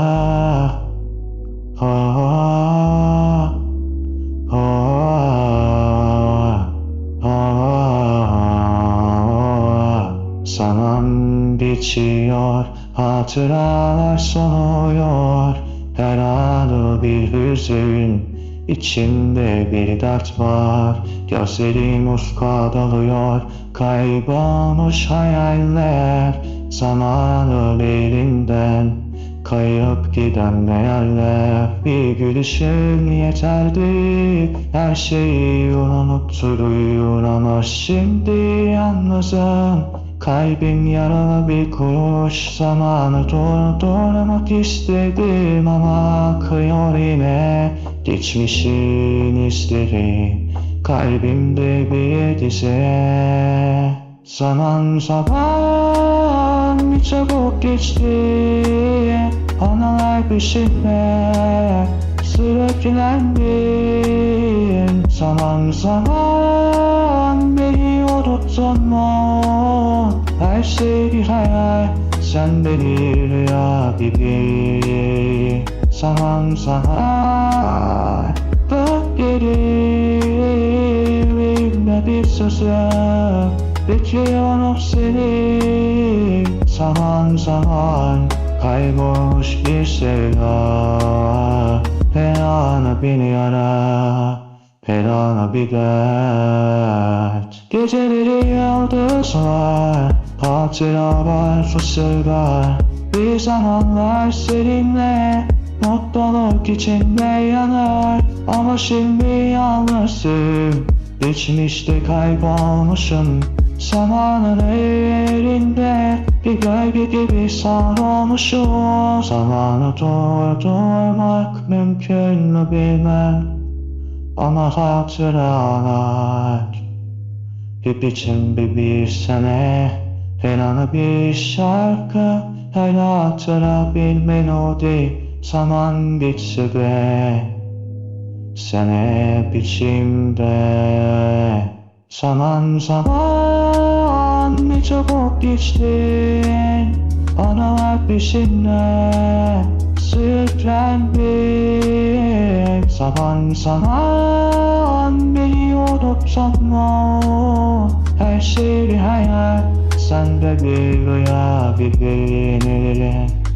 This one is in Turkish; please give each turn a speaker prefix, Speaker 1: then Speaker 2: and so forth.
Speaker 1: ha ha ha ha Zaman bitiyor, hatıralar soluyor Her anı bir hüzün, içimde bir dert var. Gözlerim ufka dalıyor, kaybolmuş hayaller. Zamanı elinden Kayıp giden değerler Bir gülüşün yeterdi. Her şeyi unutturuyor ama şimdi yalnızım Kalbim yaralı bir kuruş Zamanı durdurmak istedim ama akıyor yine Geçmişin izleri. Kalbimde bir dize Zaman zaman bir çabuk geçti. Anılar peşinde Sürüklendim Zaman zaman beni unuttun mu? Her şey bir hayal Sen bir rüya gibi. Zaman zaman Bak geri bir sözüm. Bekliyorum seni Zaman zaman Kaybolmuş bir sevda. Pelana beni ara Pelana bir dert. Geceleri yıldızlar Hatıralar fısıldar Bir zamanlar seninle Mutluluk içinde yanar. Ama şimdi yalnızım Geçmişte kaybolmuşum. Zamanın elinde Gölge gibi sarılmışım Zamanı durdurmak mümkün mü bilmem. Ama hatıralar bir biçim bir bir sene Her anı bir şarkı. Her hatıra bir melodi. Zaman bitse de Sene biçimde. Zaman zaman çabuk geçtin Anılar peşinde Sürüklendim Zaman zaman beni unuttun mu? Her şey bir hayal Sen de bir rüya bir beğenirim